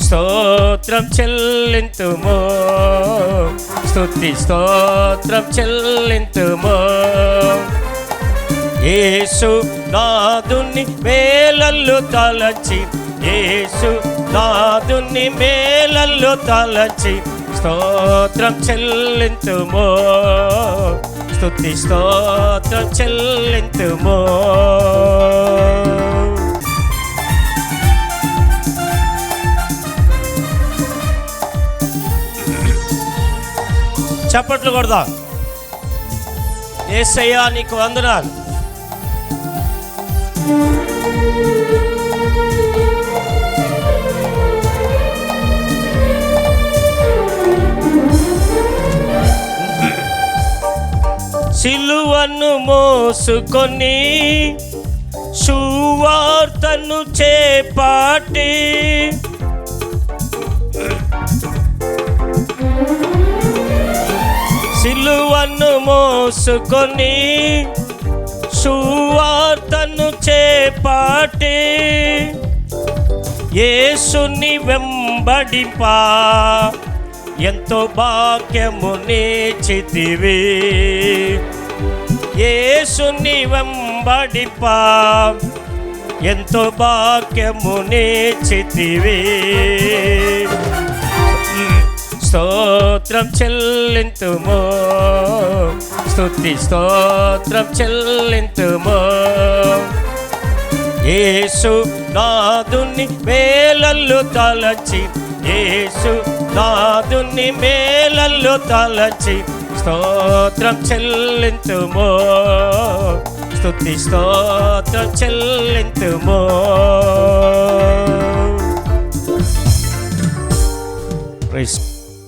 స్తోత్రం చెల్లింతుము. స్తుతి స్తోత్రం చెల్లింతుము. యేసు నాదుని మేలల్లు తలచి యేసు నాదుని మేలల్లు తలచి స్తోత్రం చెల్లింతుమో. స్తుతి స్తోత్రం చెల్లింతుమో. చప్పట్లు కొడదాం ఏసయ్యా నీకు వందనాలు. సిలువను మోసుకొని సువార్తను చేపాటి సిలువను మోసుకొని సువార్తను చేపాటి యేసుని వెంబడిపా. ఎంతో భాగ్యము నేచితివి యేసుని వెంబడిపా. ఎంతో భాగ్యము నేచితివి స్తోత్రం చెల్లింతుమో. స్తుతి స్తోత్రం చెల్లింతుమో. యేసు నాదుని మేలల్లు తలచి యేసు నాదుని మేలల్లు తలచి స్తోత్రం చెల్లింతుమో. స్తుతి స్తోత్రం చెల్లింతుమో. ప్రైస్